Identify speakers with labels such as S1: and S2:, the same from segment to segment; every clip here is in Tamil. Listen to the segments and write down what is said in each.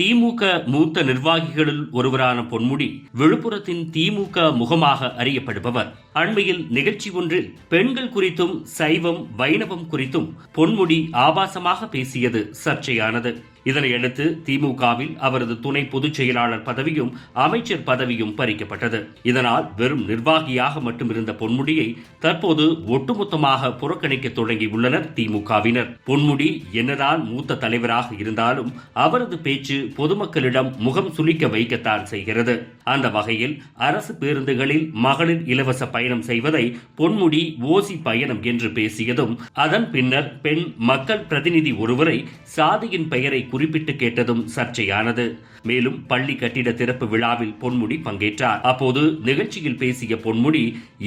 S1: திமுக மூத்த நிர்வாகிகளில் ஒருவரான பொன்முடி விழுப்புரத்தின் திமுக முகமாக அறியப்படுபவர். அண்மையில் நிகழ்ச்சி ஒன்றில் பெண்கள் குறித்தும் சைவம் வைணவம் குறித்தும் பொன்முடி ஆபாசமாக பேசியது சர்ச்சையானது. இதனையடுத்து திமுகவில் அவரது துணை பொதுச் செயலாளர் பதவியும் அமைச்சர் பதவியும் பறிக்கப்பட்டது. இதனால் வெறும் நிர்வாகியாக மட்டும் இருந்த பொன்முடியை தற்போது ஒட்டுமொத்தமாக புறக்கணிக்க தொடங்கியுள்ளனர் திமுகவினர். பொன்முடி என்னதான் மூத்த தலைவராக இருந்தாலும் அவரது பேச்சு பொதுமக்களிடம் முகம் சுளிக்க வைக்கத்தான் செய்கிறது. அந்த வகையில் அரசு பேருந்துகளில் மகளிர் இலவச பயணம் செய்வதை பொன்முடி ஓசி பயணம் என்று பேசியதும் அதன் பின்னர் பெண் மக்கள் பிரதிநிதி ஒருவரை சாதியின் பெயரை குறிப்பிட்டு கேட்டதும் சர்ச்சையானது. மேலும் பள்ளி கட்டிட திறப்பு விழாவில் பொன்முடி பங்கேற்றார். அப்போது நிகழ்ச்சியில் பேசிய பொன்முடி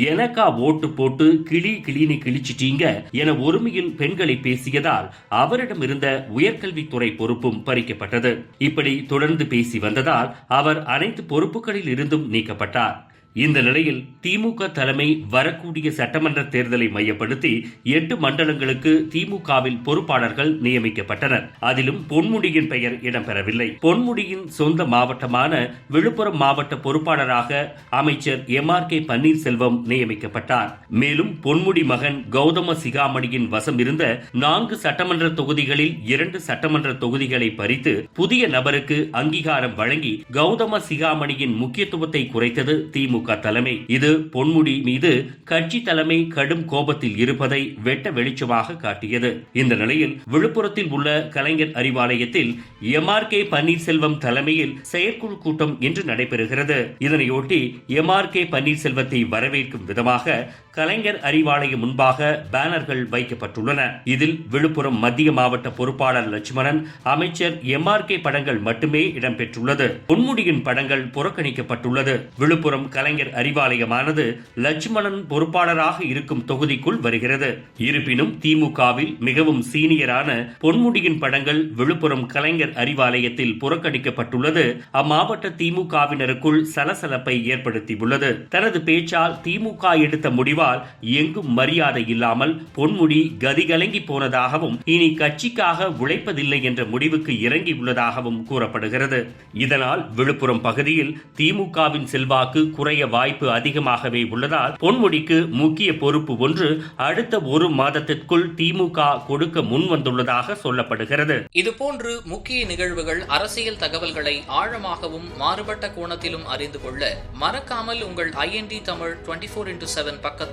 S1: எனக்கா ஓட்டு போட்டு கிளி கிளினி கிழிச்சிட்டீங்க என ஒருமையில் பெண்களை பேசியதால் அவரிடம் இருந்த உயர்கல்வித்துறை பொறுப்பும் பறிக்கப்பட்டது. இப்படி தொடர்ந்து பேசி வந்ததால் அவர் அனைத்து பொறுப்புகளில் இருந்தும் நீக்கப்பட்டார். இந்த நிலையில் திமுக தலைமை வரக்கூடிய சட்டமன்ற தேர்தலை மையப்படுத்தி எட்டு மண்டலங்களுக்கு திமுகவில் பொறுப்பாளர்கள் நியமிக்கப்பட்டனர். அதிலும் பொன்முடியின் பெயர் இடம்பெறவில்லை. பொன்முடியின் சொந்த மாவட்டமான விழுப்புரம் மாவட்ட பொறுப்பாளராக அமைச்சர் எம் ஆர் கே பன்னீர்செல்வம் நியமிக்கப்பட்டார். மேலும் பொன்முடி மகன் கௌதம சிகாமணியின் வசம் இருந்த நான்கு சட்டமன்ற தொகுதிகளில் இரண்டு சட்டமன்ற தொகுதிகளை பறித்து புதிய நபருக்கு அங்கீகாரம் வழங்கி கௌதம சிகாமணியின் முக்கியத்துவத்தை குறைத்தது திமுக. தலைமை. இது பொன்முடி மீது கட்சி தலைமை கடும் கோபத்தில் இருப்பதை வெட்ட வெளிச்சமாக காட்டியது. இந்த நிலையில் விழுப்புரத்தில் உள்ள கலைஞர் அறிவாலயத்தில் எம் ஆர் கே பன்னீர்செல்வம் தலைமையில் செயற்குழு கூட்டம் இன்று நடைபெறுகிறது. இதனையொட்டி எம் ஆர் கே பன்னீர்செல்வத்தை வரவேற்கும் விதமாக கலைஞர் அறிவாலயம் முன்பாக பேனர்கள் வைக்கப்பட்டுள்ளன. இதில் விழுப்புரம் மத்திய மாவட்ட பொறுப்பாளர் லட்சுமணன் அமைச்சர் எம் ஆர் கே படங்கள் மட்டுமே இடம்பெற்றுள்ளது. பொன்முடியின் படங்கள் புறக்கணிக்கப்பட்டுள்ளது. விழுப்புரம் கலைஞர் அறிவாலயமானது லட்சுமணன் பொறுப்பாளராக இருக்கும் தொகுதிக்குள் வருகிறது. இருப்பினும் திமுகவில் மிகவும் சீனியரான பொன்முடியின் படங்கள் விழுப்புரம் கலைஞர் அறிவாலயத்தில் புறக்கணிக்கப்பட்டுள்ளது. அம்மாவட்ட திமுகவினருக்குள் சலசலப்பை ஏற்படுத்தியுள்ளது. தனது பேச்சால் திமுக எடுத்த முடிவு முடிவால் எங்கும் மரியாதை இல்லாமல் பொன்முடி கதிகலங்கி போனதாகவும் இனி கட்சிக்காக உழைப்பதில்லை என்ற முடிவுக்கு இறங்கியுள்ளதாகவும் கூறப்படுகிறது. இதனால் விழுப்புரம் பகுதியில் திமுகவின் செல்வாக்கு குறைய வாய்ப்பு அதிகமாகவே உள்ளதால் பொன்முடிக்கு முக்கிய பொறுப்பு ஒன்று அடுத்த ஒரு மாதத்திற்குள் திமுக கொடுக்க முன் வந்துள்ளதாக சொல்லப்படுகிறது.
S2: இதுபோன்று முக்கிய நிகழ்வுகள் அரசியல் தகவல்களை ஆழமாகவும் மாறுபட்ட கோணத்திலும் அறிந்து கொள்ள மறக்காமல் உங்கள் INT Tamil twenty four into seven பக்கத்தை